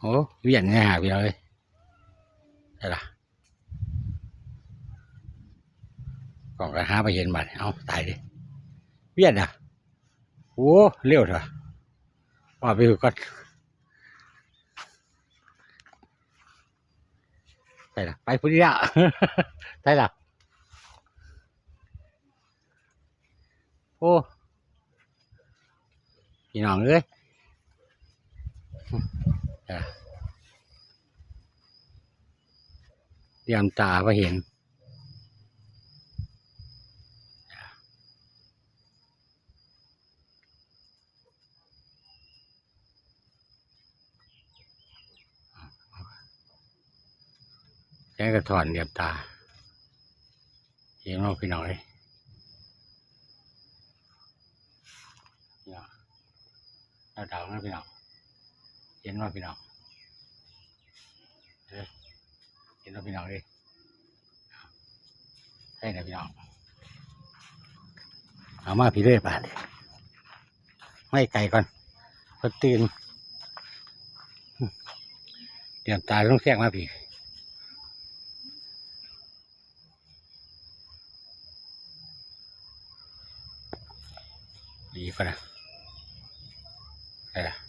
โอ้เวียนง่ายพี่น้องเลยได้ละกล่องกระหาไปเห็นบัดเอาตายดิเวียนอะโอ้เร็วเถอะว่าไปก่อนใช่ละไปพุทธิยะใช่ละโอ้พี่น้องเอ้ย เตรียมตาไปเห็นแค่กระถอนเดียมตา เห็นว่าพี่น้องเลยพี่น้องเราเดานะพี่น้อง ห็นว่าพี่น้องเอ้ยเห็นว่าพี่น้องเลยใช่นะพี่น้องเอามาพี่เรื่อยป่านไม่ไกลก่อนเพอตื่นเตรียมตายต้องแทรกมาพี่ดีกว่านะอะไรล่ะ